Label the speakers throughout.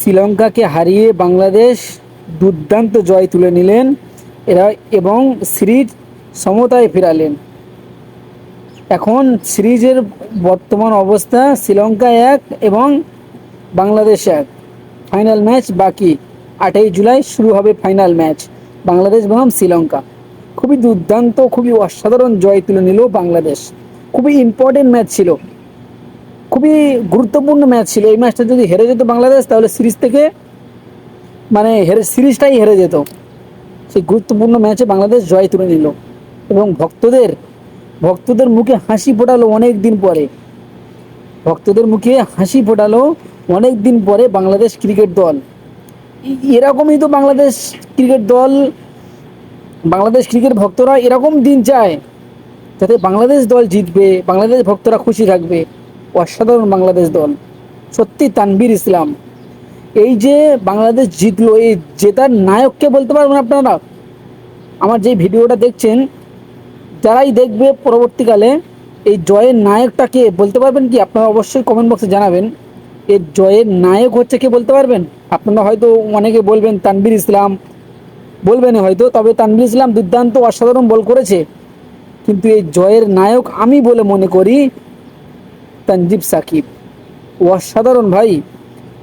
Speaker 1: শ্রীলঙ্কাকে হারিয়ে বাংলাদেশ দুর্দান্ত জয় তুলে নিলেন। এরা এবং সিরিজ সমতায় ফেরালেন। এখন সিরিজের বর্তমান অবস্থা, শ্রীলঙ্কা এক এবং বাংলাদেশ এক। ফাইনাল ম্যাচ বাকি। আটই জুলাই শুরু হবে ফাইনাল ম্যাচ, বাংলাদেশ বনাম শ্রীলঙ্কা। খুবই দুর্দান্ত, খুবই অসাধারণ জয় তুলে নিল বাংলাদেশ। খুবই ইম্পর্টেন্ট ম্যাচ ছিল। খুবই গুরুত্বপূর্ণ ম্যাচ ছিল। এই ম্যাচটা যদি হেরে যেত বাংলাদেশ, তাহলে সিরিজ থেকে মানে হেরে সিরিজটাই হেরে যেত। সেই গুরুত্বপূর্ণ ম্যাচে বাংলাদেশ জয় তুলে নিল এবং ভক্তদের ভক্তদের মুখে হাসি ফোটালো অনেক দিন পরে। ভক্তদের মুখে হাসি ফোটালো অনেক দিন পরে বাংলাদেশ ক্রিকেট দল। এরকমই তো বাংলাদেশ ক্রিকেট দল, বাংলাদেশ ক্রিকেট ভক্তরা এরকম দিন চায় যাতে বাংলাদেশ দল জিতবে, বাংলাদেশ ভক্তরা খুশি থাকবে। অসাধারণ বাংলাদেশ দল। সত্যি তানবীর ইসলাম। এই যে বাংলাদেশ জিতলো, এই জেতার নায়ককে বলতে পারবেন আপনারা? আমার যে ভিডিওটা দেখছেন, যারাই দেখবে পরবর্তীকালে, এই জয়ের নায়কটাকে বলতে পারবেন কি? আপনারা অবশ্যই কমেন্ট বক্সে জানাবেন। এর জয়ের নায়ক হচ্ছে কে বলতে পারবেন? আপনারা হয়তো অনেকে বলবেন তানবীর ইসলাম। বলবেন হয়তো, তবে তানবীর ইসলাম দুর্দান্ত, অসাধারণ বল করেছে। কিন্তু এই জয়ের নায়ক আমি বলে মনে করি তানজিব সাকিব। অসাধারণ ভাই।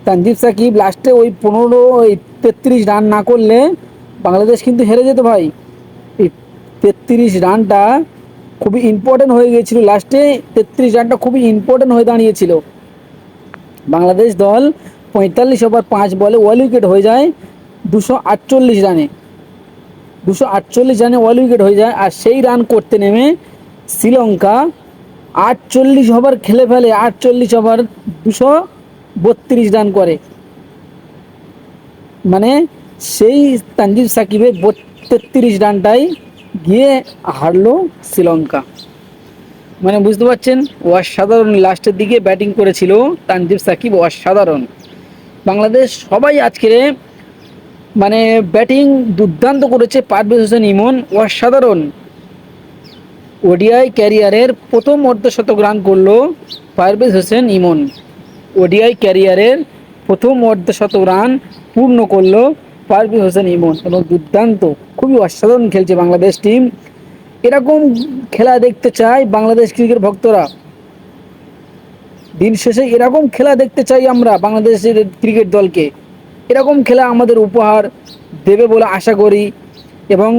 Speaker 1: তানজিব সাকিব লাস্টে ওই পনেরো, ওই তেত্রিশ রান না করলে বাংলাদেশ কিন্তু হেরে যেত ভাই। এই তেত্রিশ রানটা খুবই ইম্পর্টেন্ট হয়ে গিয়েছিল। লাস্টে তেত্রিশ রানটা খুবই ইম্পর্টেন্ট হয়ে দাঁড়িয়েছিল। বাংলাদেশ দল পঁয়তাল্লিশ ওভার পাঁচ বলে ওয়াল উইকেট হয়ে যায় দুশো আটচল্লিশ রানে দুশো আটচল্লিশ রানে ওয়াল উইকেট হয়ে যায় আর সেই রান করতে নেমে শ্রীলঙ্কা আটচল্লিশ ওভার খেলে ফেলে, আটচল্লিশ ওভার দুশো বত্রিশ রান করে। মানে সেই তানজিব সাকিবের তেত্রিশ রানটাই গিয়ে হারলো শ্রীলঙ্কা। মানে বুঝতে পারছেন, অসাধারণ লাস্টের দিকে ব্যাটিং করেছিল তানজিব সাকিব, অসাধারণ। বাংলাদেশ সবাই আজকে মানে ব্যাটিং দুর্দান্ত করেছে পারভেজ হোসেন ইমন, অসাধারণ। ওডিআই ক্যারিয়ারের প্রথম অর্ধশতক রান করল পারভেজ হোসেন ইমন। ওডিআই ক্যারিয়ারের প্রথম অর্ধশতক রান পূর্ণ করল পারভেজ হোসেন ইমন এবং দুর্দান্ত, খুবই অসাধারণ খেলছে বাংলাদেশ টিম। এরকম খেলা দেখতে চায় বাংলাদেশ ক্রিকেট ভক্তরা। দিন শেষে এরকম খেলা দেখতে চাই আমরা বাংলাদেশের ক্রিকেট দলকে। এরকম খেলা আমাদের উপহার দেবে বলে আশা করি এবং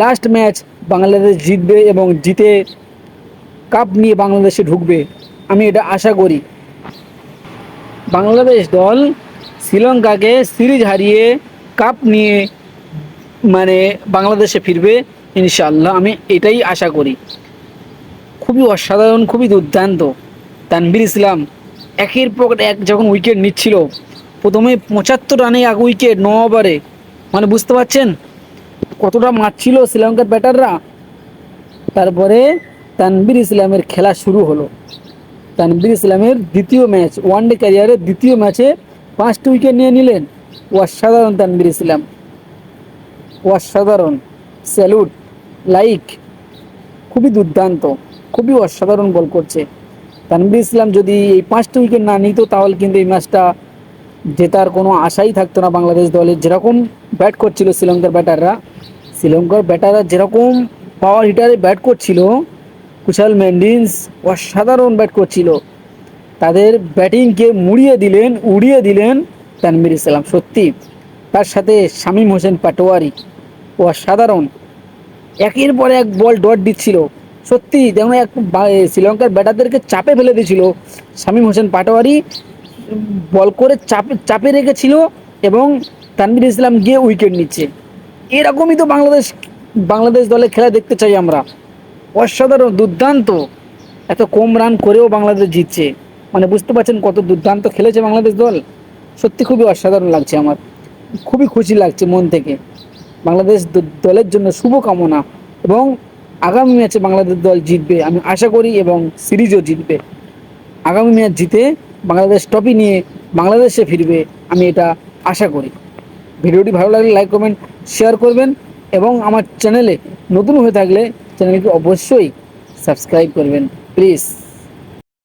Speaker 1: লাস্ট ম্যাচ বাংলাদেশ জিতবে এবং জিতে কাপ নিয়ে বাংলাদেশে ঢুকবে, আমি এটা আশা করি। বাংলাদেশ দল শ্রীলঙ্কাকে সিরিজ হারিয়ে কাপ নিয়ে মানে বাংলাদেশে ফিরবে, ইনশাআল্লাহ, আমি এটাই আশা করি। খুবই অসাধারণ, খুবই দুর্দান্ত। তানভীর ইসলাম একের পর এক যখন উইকেট নিচ্ছিল, প্রথমে পঁচাত্তর রানে এক উইকেট ন ওভারে মানে বুঝতে পারছেন? কতটা মারছিল শ্রীলঙ্কার ব্যাটাররা? তারপরে তানভীর ইসলামের খেলা শুরু হলো। তানভীর ইসলামের দ্বিতীয় ম্যাচ ওয়ানডে ক্যারিয়ারের দ্বিতীয় ম্যাচে পাঁচটি উইকেট নিয়ে নিলেন অসাধারণ তানভীর ইসলাম। অসাধারণ। স্যালুট লাইক খুবই দুর্দান্ত, খুবই অসাধারণ বল করছে। তানভীর ইসলাম যদি এই পাঁচটা উইকেট না নিত, তাহলে কিন্তু এই ম্যাচটা জেতার কোনো আশাই থাকতো না বাংলাদেশ দলের যেরকম ব্যাট করছিল শ্রীলঙ্কার ব্যাটাররা শ্রীলঙ্কার ব্যাটাররা যেরকম পাওয়ার হিটারে ব্যাট করছিল, কুশাল মেন্ডিন্স অসাধারণ ব্যাট করছিল। তাদের ব্যাটিংকে মুড়িয়ে দিলেন, উড়িয়ে দিলেন তানভীর ইসলাম, সত্যি। তার সাথে শামীম হোসেন পাটোয়ারি, অসাধারণ। একের পর এক বল ডট দিচ্ছিল। সত্যি, যেমন এক শ্রীলঙ্কার ব্যাটারদেরকে চাপে ফেলে দিয়েছিল, শামীম হোসেন পাটোয়ারি বল করে চাপে চাপে রেখেছিল এবং তানভীর ইসলাম গিয়ে উইকেট নিচ্ছে। এরকমই তো বাংলাদেশ বাংলাদেশ দলে খেলা দেখতে চাই আমরা। অসাধারণ, দুর্দান্ত। এত কম রান করেও বাংলাদেশ জিতছে। মানে বুঝতে পারছেন কত দুর্দান্ত খেলেছে বাংলাদেশ দল? সত্যি খুবই অসাধারণ লাগছে আমার। খুবই খুশি লাগছে মন থেকে। বাংলাদেশ দলের জন্য শুভকামনা। এবং আগামী ম্যাচে বাংলাদেশ দল জিতবে, আমি আশা করি, এবং সিরিজও জিতবে। আগামী ম্যাচ জিতে বাংলাদেশ ট্রফি নিয়ে বাংলাদেশে ফিরবে, আমি এটা আশা করি। ভিডিওটি ভালো লাগলে লাইক, কমেন্ট, শেয়ার করবেন এবং আমার চ্যানেলে নতুন হয়ে থাকলে চ্যানেলটি অবশ্যই সাবস্ক্রাইব করবেন। প্লিজ।